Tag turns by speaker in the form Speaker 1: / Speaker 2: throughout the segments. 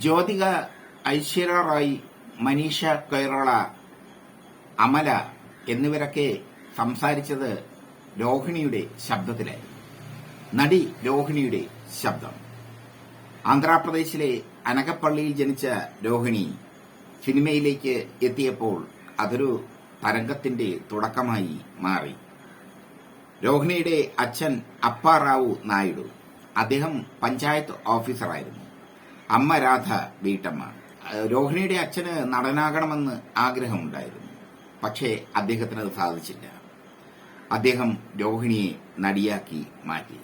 Speaker 1: ജ്യോതിക ഐശ്വര്യ റോയ് മനീഷ കൊയ്റോള അമല എന്നിവരൊക്കെ സംസാരിച്ചത് രോഹിണിയുടെ ശബ്ദത്തിലായിരുന്നു. നടി രോഹിണിയുടെ ശബ്ദം. ആന്ധ്രാപ്രദേശിലെ അനകപ്പള്ളിയിൽ ജനിച്ച രോഹിണി സിനിമയിലേക്ക് എത്തിയപ്പോൾ അതൊരു തരംഗത്തിന്റെ തുടക്കമായി മാറി. രോഹിണിയുടെ അച്ഛൻ അപ്പാറാവു നായിഡു. അദ്ദേഹം പഞ്ചായത്ത് ഓഫീസറായിരുന്നു. അമ്മ രാധ വീട്ടമ്മ രോഹിണിയുടെ അച്ഛന് നടനാകണമെന്ന് ആഗ്രഹമുണ്ടായിരുന്നു. പക്ഷേ അദ്ദേഹത്തിന് അത് സാധിച്ചില്ല. അദ്ദേഹം രോഹിണിയെ നടിയാക്കി മാറ്റി.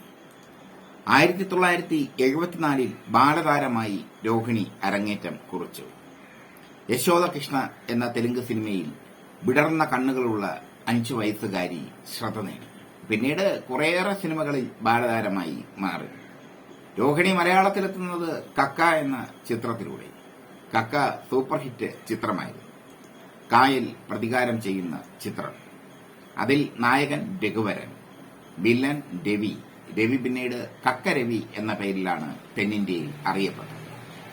Speaker 1: ആയിരത്തി തൊള്ളായിരത്തി എഴുപത്തിനാലിൽ ബാലതാരമായി രോഹിണി അരങ്ങേറ്റം കുറിച്ചു. യശോദ കൃഷ്ണ എന്ന തെലുങ്ക് സിനിമയിൽ വിടർന്ന കണ്ണുകളുള്ള അഞ്ചു വയസ്സുകാരി ശ്രദ്ധ നേടി. പിന്നീട് കുറേയേറെ സിനിമകളിൽ ബാലതാരമായി മാറി. രോഹിണി മലയാളത്തിലെത്തുന്നത് കക്ക എന്ന ചിത്രത്തിലൂടെ. കക്ക സൂപ്പർ ഹിറ്റ് ചിത്രമായിരുന്നു. കായൽ പ്രതികാരം ചെയ്യുന്ന ചിത്രം. അതിൽ നായകൻ രഘുവരൻ വില്ലൻ രവി രവി പിന്നീട് കക്ക രവി എന്ന പേരിലാണ് തെന്നിന്ത്യയിൽ അറിയപ്പെട്ടത്.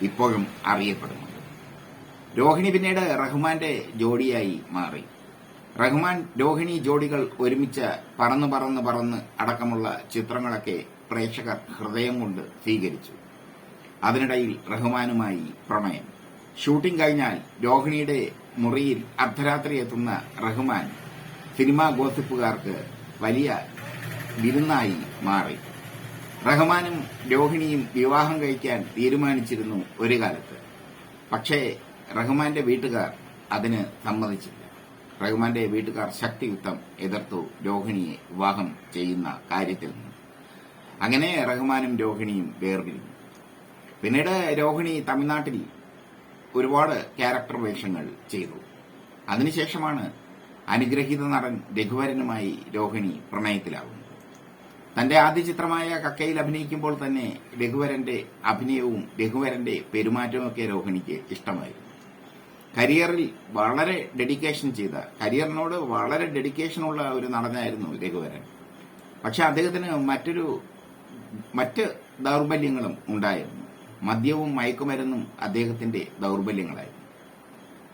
Speaker 1: ഇപ്പോഴും അറിയപ്പെടുന്നത് രോഹിണി പിന്നീട് റഹ്മാന്റെ ജോഡിയായി മാറി. റഹ്മാൻ രോഹിണി ജോഡികൾ ഒരുമിച്ച് പറന്ന് പറന്ന് പറന്ന് അടക്കമുള്ള ചിത്രങ്ങളൊക്കെ പ്രേക്ഷകർ ഹൃദയം കൊണ്ട് സ്വീകരിച്ചു. അതിനിടയിൽ റഹ്മാനുമായി പ്രണയം. ഷൂട്ടിംഗ് കഴിഞ്ഞാൽ രോഹിണിയുടെ മുറിയിൽ അർദ്ധരാത്രി എത്തുന്ന റഹ്മാൻ സിനിമാ ഗോസിപ്പുകാർക്ക് വലിയ വിരുന്നായി മാറി. റഹ്മാനും രോഹിണിയും വിവാഹം കഴിക്കാൻ തീരുമാനിച്ചിരുന്നു ഒരു കാലത്ത്. പക്ഷേ റഹ്മാന്റെ വീട്ടുകാർ അതിന് സമ്മതിച്ചില്ല. റഹ്മാന്റെ വീട്ടുകാർ ശക്തിയുക്തം എതിർത്തു രോഹിണിയെ വിവാഹം ചെയ്യുന്ന കാര്യത്തിൽ നിന്ന്. അങ്ങനെ റഹ്മാനും രോഹിണിയും വേർപിരിഞ്ഞു പിന്നീട് രോഹിണി തമിഴ്നാട്ടിൽ ഒരുപാട് ക്യാരക്ടർ വേഷങ്ങൾ ചെയ്തു. അതിനുശേഷമാണ് അനുഗ്രഹീത നടൻ രഘുവരനുമായി രോഹിണി പ്രണയത്തിലാവുന്നത്. തന്റെ ആദ്യ ചിത്രമായ കക്കയിൽ അഭിനയിക്കുമ്പോൾ തന്നെ രഘുവരന്റെ അഭിനയവും രഘുവരന്റെ പെരുമാറ്റവുമൊക്കെ രോഹിണിക്ക് ഇഷ്ടമായിരുന്നു. കരിയറിൽ വളരെ ഡെഡിക്കേഷൻ ചെയ്ത കരിയറിനോട് വളരെ ഡെഡിക്കേഷനുള്ള ഒരു നടനായിരുന്നു രഘുവരൻ. പക്ഷെ അദ്ദേഹത്തിന് മറ്റൊരു മറ്റ് ദൗർബല്യങ്ങളും ഉണ്ടായിരുന്നു. മദ്യവും മയക്കുമരുന്നും അദ്ദേഹത്തിന്റെ ദൗർബല്യങ്ങളായിരുന്നു.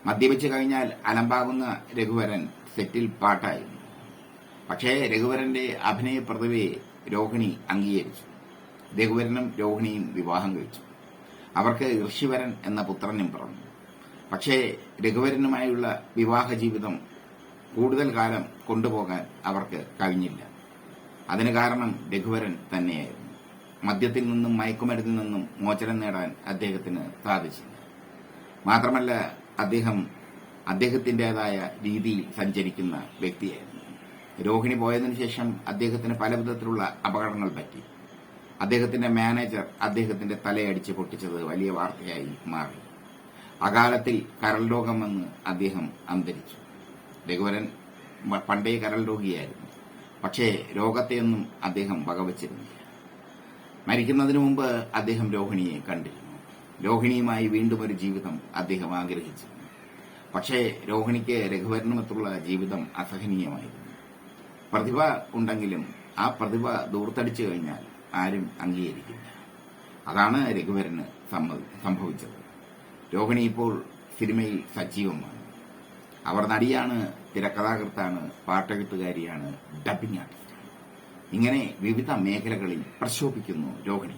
Speaker 1: മദ്യപിച്ചു കഴിഞ്ഞാൽ അലമ്പാകുന്ന രഘുവരൻ സെറ്റിൽ പാട്ടായിരുന്നു. പക്ഷേ രഘുവരന്റെ അഭിനയ പ്രതിഭയെ രോഹിണി അംഗീകരിച്ചു. രഘുവരനും രോഹിണിയും വിവാഹം കഴിച്ചു. അവർക്ക് ഋഷിവരൻ എന്ന പുത്രനും പിറന്നു. പക്ഷേ രഘുവരനുമായുള്ള വിവാഹ ജീവിതം കൂടുതൽ കാലം കൊണ്ടുപോകാൻ അവർക്ക് കഴിഞ്ഞില്ല. അതിന് കാരണം രഘുവരൻ തന്നെയായിരുന്നു. മദ്യത്തിൽ നിന്നും മയക്കുമരുന്നിൽ നിന്നും മോചനം നേടാൻ അദ്ദേഹത്തിന് സാധിച്ചു. മാത്രമല്ല അദ്ദേഹം അദ്ദേഹത്തിന്റെതായ രീതിയിൽ സഞ്ചരിക്കുന്ന വ്യക്തിയായിരുന്നു. രോഹിണി പോയതിനു ശേഷം അദ്ദേഹത്തിന് പലവിധത്തിലുള്ള അപകടങ്ങൾ പറ്റി. അദ്ദേഹത്തിന്റെ മാനേജർ അദ്ദേഹത്തിന്റെ തലയടിച്ച് പൊട്ടിച്ചത് വലിയ വാർത്തയായി മാറി. അകാലത്തിൽ കരൾ രോഗമെന്ന് അദ്ദേഹം അന്തരിച്ചു. രഘുവരൻ പണ്ടേ കരൾ രോഗിയായിരുന്നു. പക്ഷേ രോഗത്തെയൊന്നും അദ്ദേഹം വകവച്ചിരുന്നില്ല. മരിക്കുന്നതിന് മുമ്പ് അദ്ദേഹം രോഹിണിയെ കണ്ടിരുന്നു. രോഹിണിയുമായി വീണ്ടും ഒരു ജീവിതം അദ്ദേഹം ആഗ്രഹിച്ചിരുന്നു. പക്ഷേ രോഹിണിക്ക് രഘുവരനുമൊത്തുള്ള ജീവിതം അസഹനീയമായിരുന്നു. പ്രതിഭ ഉണ്ടെങ്കിലും ആ പ്രതിഭ ദൂർത്തടിച്ചു കഴിഞ്ഞാൽ ആരും അംഗീകരിക്കില്ല. അതാണ് രഘുവരന് സംഭവിച്ചത്. രോഹിണി ഇപ്പോൾ സിനിമയിൽ സജീവമാണ്. അവർ നടിയാണ് തിരക്കഥാകൃത്താണ് പാട്ടെഴുത്തുകാരിയാണ് ഡബിംഗ് ആർട്ടിസ്റ്റാണ് ഇങ്ങനെ വിവിധ മേഖലകളിൽ പ്രശോഭിക്കുന്നു രോഹിണി.